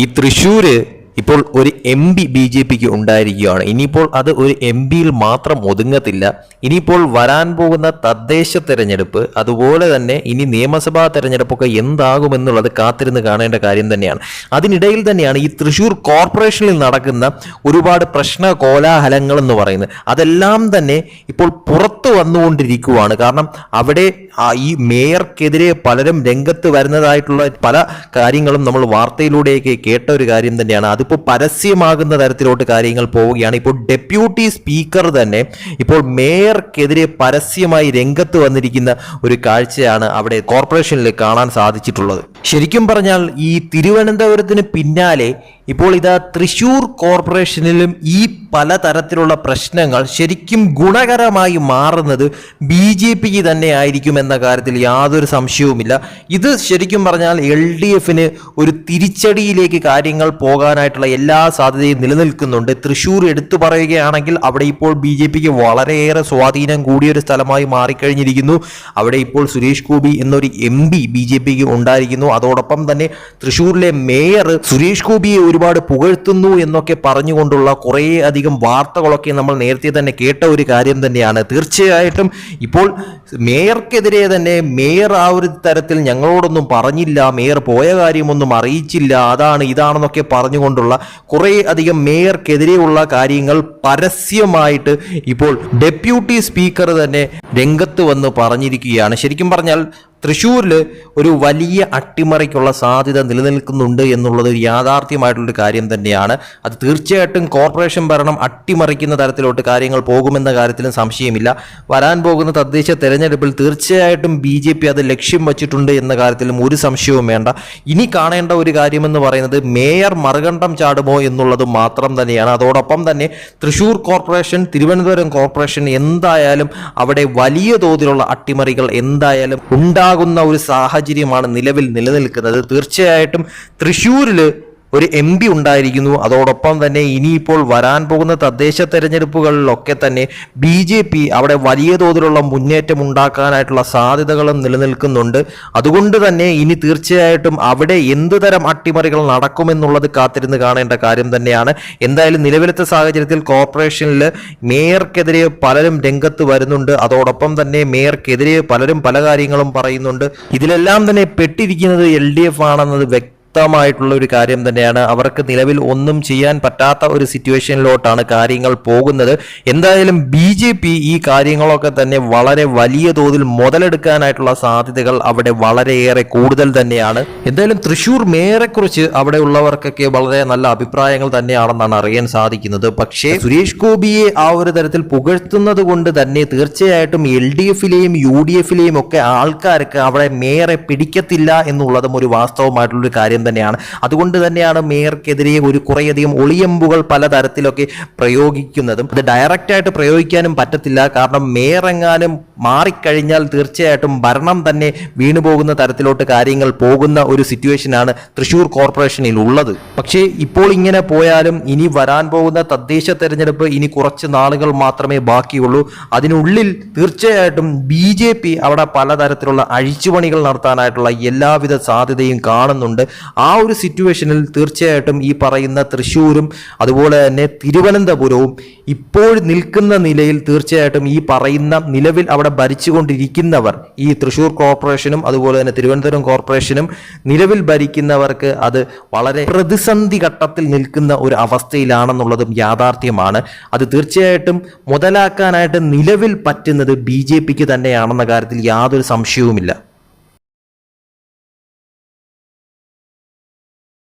ഈ തൃശ്ശൂര് ഇപ്പോൾ ഒരു എം പി ബി ജെ പിക്ക് ഉണ്ടായിരിക്കുകയാണ്. ഇനിയിപ്പോൾ അത് ഒരു എം പിയിൽ മാത്രം ഒതുങ്ങത്തില്ല. ഇനിയിപ്പോൾ വരാൻ പോകുന്ന തദ്ദേശ തെരഞ്ഞെടുപ്പ് അതുപോലെ തന്നെ ഇനി നിയമസഭാ തെരഞ്ഞെടുപ്പൊക്കെ എന്താകുമെന്നുള്ളത് കാത്തിരുന്ന് കാണേണ്ട കാര്യം തന്നെയാണ്. അതിനിടയിൽ തന്നെയാണ് ഈ തൃശ്ശൂർ കോർപ്പറേഷനിൽ നടക്കുന്ന ഒരുപാട് പ്രശ്ന കോലാഹലങ്ങൾ എന്ന് പറയുന്നത്. അതെല്ലാം തന്നെ ഇപ്പോൾ പുറത്തു വന്നുകൊണ്ടിരിക്കുകയാണ് കാരണം അവിടെ ആ ഈ മേയർക്കെതിരെ പലരും രംഗത്ത് വരുന്നതായിട്ടുള്ള പല കാര്യങ്ങളും നമ്മൾ വാർത്തയിലൂടെയൊക്കെ കേട്ട ഒരു കാര്യം തന്നെയാണ്. അതിപ്പോൾ പരസ്യമാകുന്ന തരത്തിലോട്ട് കാര്യങ്ങൾ പോവുകയാണ്. ഇപ്പോൾ ഡെപ്യൂട്ടി സ്പീക്കർ തന്നെ ഇപ്പോൾ മേയർക്കെതിരെ പരസ്യമായി രംഗത്ത് വന്നിരിക്കുന്ന ഒരു കാഴ്ചയാണ് അവിടെ കോർപ്പറേഷനിൽ കാണാൻ സാധിച്ചിട്ടുള്ളത്. ശരിക്കും പറഞ്ഞാൽ ഈ തിരുവനന്തപുരത്തിന് പിന്നാലെ ഇപ്പോൾ ഇതാ തൃശൂർ കോർപ്പറേഷനിലും ഈ പലതരത്തിലുള്ള പ്രശ്നങ്ങൾ ശരിക്കും ഗുണകരമായി മാറുന്നത് ബി ജെ പിക്ക് തന്നെ ആയിരിക്കും എന്ന കാര്യത്തിൽ യാതൊരു സംശയവുമില്ല. ഇത് ശരിക്കും പറഞ്ഞാൽ എൽ ഡി എഫിന് ഒരു തിരിച്ചടിയിലേക്ക് കാര്യങ്ങൾ പോകാനായിട്ടുള്ള എല്ലാ സാധ്യതയും നിലനിൽക്കുന്നുണ്ട്. തൃശൂർ എടുത്തു പറയുകയാണെങ്കിൽ അവിടെ ഇപ്പോൾ ബി ജെ പിക്ക് വളരെയേറെ സ്വാധീനം കൂടിയൊരു സ്ഥലമായി മാറിക്കഴിഞ്ഞിരിക്കുന്നു. അവിടെ ഇപ്പോൾ സുരേഷ് ഗോപി എന്നൊരു എം പി ബി ജെ പിക്ക് ഉണ്ടായിരിക്കുന്നു. അതോടൊപ്പം തന്നെ തൃശൂരിലെ മേയർ സുരേഷ് ഗോപിയെ ഒരുപാട് പുകഴ്ത്തുന്നു എന്നൊക്കെ പറഞ്ഞുകൊണ്ടുള്ള കുറേ അധികം വാർത്തകളൊക്കെ നമ്മൾ നേരത്തെ തന്നെ കേട്ട ഒരു കാര്യം തന്നെയാണ്. തീർച്ചയായിട്ടും ഇപ്പോൾ മേയർക്കെതിരെ തന്നെ മേയർ ആ ഒരു തരത്തിൽ ഞങ്ങളോടൊന്നും പറഞ്ഞില്ല മേയർ പോയ കാര്യമൊന്നും അറിയിച്ചില്ല അതാണ് ഇതാണെന്നൊക്കെ പറഞ്ഞുകൊണ്ടുള്ള കുറേ അധികം മേയർക്കെതിരെയുള്ള കാര്യങ്ങൾ പരസ്യമായിട്ട് ഇപ്പോൾ ഡെപ്യൂട്ടി സ്പീക്കർ തന്നെ രംഗത്ത് വന്ന് പറഞ്ഞിരിക്കുകയാണ്. ശരിക്കും പറഞ്ഞാൽ തൃശ്ശൂരിൽ ഒരു വലിയ അട്ടിമറിക്കുള്ള സാധ്യത നിലനിൽക്കുന്നുണ്ട് എന്നുള്ളത് ഒരു യാഥാർത്ഥ്യമായിട്ടുള്ളൊരു കാര്യം തന്നെയാണ്. അത് തീർച്ചയായിട്ടും കോർപ്പറേഷൻ ഭരണം അട്ടിമറിക്കുന്ന തരത്തിലോട്ട് കാര്യങ്ങൾ പോകുമെന്ന കാര്യത്തിലും സംശയമില്ല. വരാൻ പോകുന്ന തദ്ദേശ തെരഞ്ഞെടുപ്പിൽ തീർച്ചയായിട്ടും ബി ജെ പി അത് ലക്ഷ്യം വച്ചിട്ടുണ്ട് എന്ന കാര്യത്തിലും ഒരു സംശയവും വേണ്ട. ഇനി കാണേണ്ട ഒരു കാര്യമെന്ന് പറയുന്നത് മേയർ മറുകണ്ഠം ചാടുമോ എന്നുള്ളത് മാത്രം തന്നെയാണ്. അതോടൊപ്പം തന്നെ തൃശ്ശൂർ കോർപ്പറേഷൻ തിരുവനന്തപുരം കോർപ്പറേഷൻ എന്തായാലും അവിടെ വലിയ തോതിലുള്ള അട്ടിമറികൾ എന്തായാലും ഉണ്ടാകുന്ന ഒരു സാഹചര്യമാണ് നിലവിൽ നിലനിൽക്കുന്നത്. തീർച്ചയായിട്ടും തൃശ്ശൂരിൽ ഒരു എം പി ഉണ്ടായിരിക്കുന്നു. അതോടൊപ്പം തന്നെ ഇനിയിപ്പോൾ വരാൻ പോകുന്ന തദ്ദേശ തെരഞ്ഞെടുപ്പുകളിലൊക്കെ തന്നെ ബി ജെ പി അവിടെ വലിയ തോതിലുള്ള മുന്നേറ്റം ഉണ്ടാക്കാനായിട്ടുള്ള സാധ്യതകളും നിലനിൽക്കുന്നുണ്ട്. അതുകൊണ്ട് തന്നെ ഇനി തീർച്ചയായിട്ടും അവിടെ എന്ത് തരം അട്ടിമറികൾ നടക്കുമെന്നുള്ളത് കാത്തിരുന്ന് കാണേണ്ട കാര്യം തന്നെയാണ്. എന്തായാലും നിലവിലത്തെ സാഹചര്യത്തിൽ കോർപ്പറേഷനിൽ മേയർക്കെതിരെ പലരും രംഗത്ത് വരുന്നുണ്ട്. അതോടൊപ്പം തന്നെ മേയർക്കെതിരെ പലരും പല കാര്യങ്ങളും പറയുന്നുണ്ട്. ഇതിലെല്ലാം തന്നെ പെട്ടിരിക്കുന്നത് എൽ ഡി എഫ് ആണെന്നത് വ്യക്തി വ്യക്തമായിട്ടുള്ള ഒരു കാര്യം തന്നെയാണ്. അവർക്ക് നിലവിൽ ഒന്നും ചെയ്യാൻ പറ്റാത്ത ഒരു സിറ്റുവേഷനിലോട്ടാണ് കാര്യങ്ങൾ പോകുന്നത്. എന്തായാലും ബി ജെ പി ഈ കാര്യങ്ങളൊക്കെ തന്നെ വളരെ വലിയ തോതിൽ മുതലെടുക്കാനായിട്ടുള്ള സാധ്യതകൾ അവിടെ വളരെയേറെ കൂടുതൽ തന്നെയാണ്. എന്തായാലും തൃശൂർ മേയറെക്കുറിച്ച് അവിടെ ഉള്ളവർക്കൊക്കെ വളരെ നല്ല അഭിപ്രായങ്ങൾ തന്നെയാണെന്നാണ് അറിയാൻ സാധിക്കുന്നത്. പക്ഷേ സുരേഷ് ഗോപിയെ ആ ഒരു തരത്തിൽ പുകഴ്ത്തുന്നത് കൊണ്ട് തന്നെ തീർച്ചയായിട്ടും എൽ ഡി എഫിലെയും യു ഡി എഫിലെയും ഒക്കെ ആൾക്കാർക്ക് അവിടെ മേയറെ പിടിക്കത്തില്ല എന്നുള്ളതും ഒരു വാസ്തവമായിട്ടുള്ളൊരു കാര്യം തന്നെയാണ്. അതുകൊണ്ട് തന്നെയാണ് മേയർക്കെതിരെ ഒരു കുറേയധികം ഒളിയമ്പുകൾ പലതരത്തിലൊക്കെ പ്രയോഗിക്കുന്നതും. അത് ഡയറക്റ്റായിട്ട് പ്രയോഗിക്കാനും പറ്റത്തില്ല. കാരണം മേയറെങ്ങാനും മാറിക്കഴിഞ്ഞാൽ തീർച്ചയായിട്ടും ഭരണം തന്നെ വീണുപോകുന്ന തരത്തിലോട്ട് കാര്യങ്ങൾ പോകുന്ന ഒരു സിറ്റുവേഷനാണ് തൃശൂർ കോർപ്പറേഷനിൽ ഉള്ളത് പക്ഷേ ഇപ്പോൾ ഇങ്ങനെ പോയാലും ഇനി വരാൻ പോകുന്ന തദ്ദേശ തെരഞ്ഞെടുപ്പ് ഇനി കുറച്ച് നാളുകൾ മാത്രമേ ബാക്കിയുള്ളൂ. അതിനുള്ളിൽ തീർച്ചയായിട്ടും ബി ജെ പി അവിടെ പലതരത്തിലുള്ള അഴിച്ചുപണികൾ നടത്താനായിട്ടുള്ള എല്ലാവിധ സാധ്യതയും കാണുന്നുണ്ട്. ആ ഒരു സിറ്റുവേഷനിൽ തീർച്ചയായിട്ടും ഈ പറയുന്ന തൃശ്ശൂരും അതുപോലെ തന്നെ തിരുവനന്തപുരവും ഇപ്പോൾ നിൽക്കുന്ന നിലയിൽ തീർച്ചയായിട്ടും ഈ പറയുന്ന നിലവിൽ അവിടെ ഭരിച്ചുകൊണ്ടിരിക്കുന്നവർ ഈ തൃശ്ശൂർ കോർപ്പറേഷനും അതുപോലെ തന്നെ തിരുവനന്തപുരം കോർപ്പറേഷനും നിലവിൽ ഭരിക്കുന്നവർക്ക് അത് വളരെ പ്രതിസന്ധി ഘട്ടത്തിൽ നിൽക്കുന്ന ഒരു അവസ്ഥയിലാണെന്നുള്ളതും യാഥാർത്ഥ്യമാണ്. അത് തീർച്ചയായിട്ടും മുതലാക്കാനായിട്ട് നിലവിൽ പറ്റുന്നത് ബി ജെ പിക്ക് തന്നെയാണെന്ന കാര്യത്തിൽ യാതൊരു സംശയവുമില്ല.